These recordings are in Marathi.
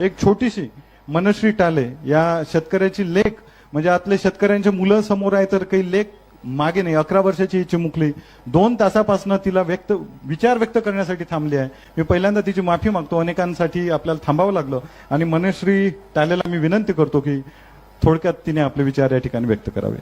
एक छोटीशी मनश्री टाले या शेतकऱ्याची लेख म्हणजे आतले शेतकऱ्यांच्या मुलं समोर आहे तर काही लेख मागे नाही. अकरा वर्षाची ही चिमुकली. दोन तासापासून तिला व्यक्त विचार व्यक्त करण्यासाठी थांबली आहे. मी पहिल्यांदा तिची माफी मागतो. अनेकांसाठी आपल्याला थांबावं लागलं. आणि मनश्री टालेला मी विनंती करतो की थोडक्यात तिने आपले विचार या ठिकाणी व्यक्त करावे.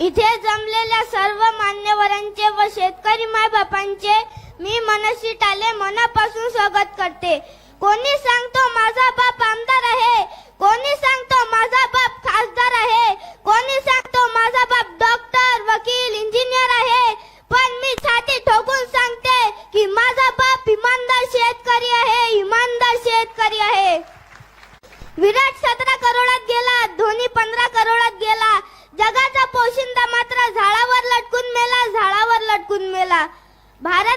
इथे जमलेल्या सर्व मान्यवरांचे व शेतकरी मायबापांचे मी मनश्री टाले मनापासून स्वागत करते. कोणी सांगतो माझा बाप आमदार आहे? कोणी सांगतो माझा बाप खासदार आहे? कोणी सांगतो माझा बाप डॉक्टर वकील इंजिनियर आहे? पण मी छाती ठोकून सांगते की माझा बाप इमानदार शेतकरी आहे इमानदार शेतकरी आहे. विराट सतरा करोडात गेला धोनी पंधरा करोडात गेला. जगाचा पोशिंदा मात्र झाडावर लटकून मेला झाडावर लटकून मेला. भारत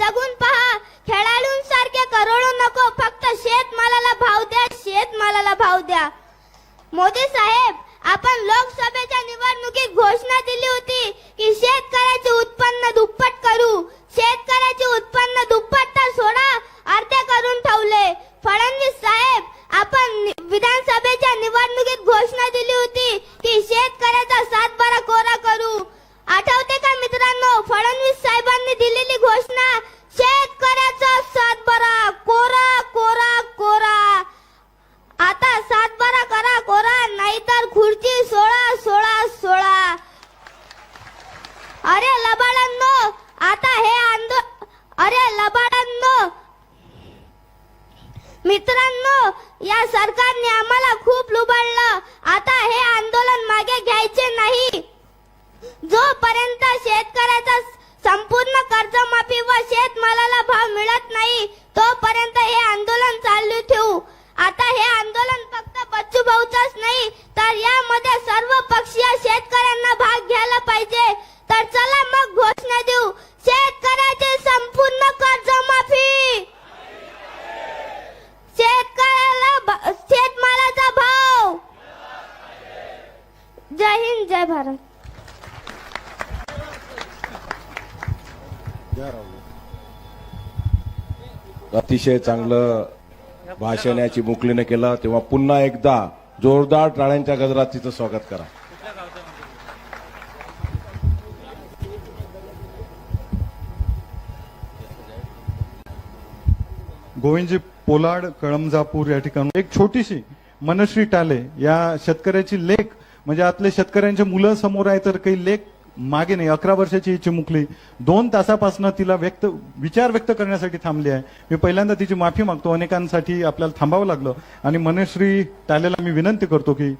जगून पहा. खेळाडूंसारखे करोडो नको फक्त शेतमालाला भाव द्या शेतमालाला भाव द्या. मोदी साहेब आपण लोकसभेच्या निवडणुकीत घोषणा दिली होती की शेतकऱ्याचे उत्पन्न दुप्पट करू. शेतकऱ्याचे उत्पन्न दुप्पट तर सोडा अर्धे करून ठेवले. फडणवीस साहेब आपण विधानसभेच्या निवडणुकीत घोषणा दिली होती की शेतकरी सातबारा कोरा करू आठवते का मित्रांनो फडणवीस साहेबांनी दिलेली घोषणा शेतकऱ्याचा सातबारा कोरा कोरा कोरा. आता सातबारा करा कोरा. नाहीतर खुर्ची सोळा सोळा सोळा. अरे लबाडांनो आता हे आंदो अरे लबाडांनो मित्रांनो या सरकारने आम्हाला खूप लुबाडलं. आता हे आंदोलन मागे घ्यायचे नाही. जोपर्यंत शेतकऱ्याचा संपूर्ण कर्जमाफी व शेतमालाला भाव मिळत नाही तोपर्यंत हे आंदोलन चालू ठेवू. आता हे आंदोलन फक्त बच्चू भाऊचंच नाही तर यामध्ये सर्व पक्षीय शेतकऱ्यांना भाग घ्यायला पाहिजे. तर चला मग घोषणा देऊ. शेतकऱ्याचे संपूर्ण कर्जमाफी! शेतकऱ्याला शेतमालाचा भाव! जय हिंद जय भारत. अतिशय चांगलं भाषण याची चिमुकलीने केलं. तेव्हा पुन्हा एकदा जोरदार टाळ्यांच्या गजरात तिचं स्वागत करा. गोविंदजी पोलाड कळमजापूर या ठिकाणी एक छोटीशी मनश्री टाले या शेतकऱ्याची लेख म्हणजे आतले शेतकऱ्यांच्या मुलं समोर आहे तर काही लेख मागे नाही अकरा वर्षाची ही चिमुकली दोन तासापासून तिला व्यक्त विचार व्यक्त करण्यासाठी थांबली आहे. मी पहिल्यांदा तिची माफी मागतो. अनेकांसाठी आपल्याला थांबावं लागलं. आणि मनश्री टालेला मी विनंती करतो की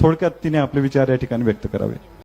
थोडक्यात तिने आपले विचार या ठिकाणी व्यक्त करावे.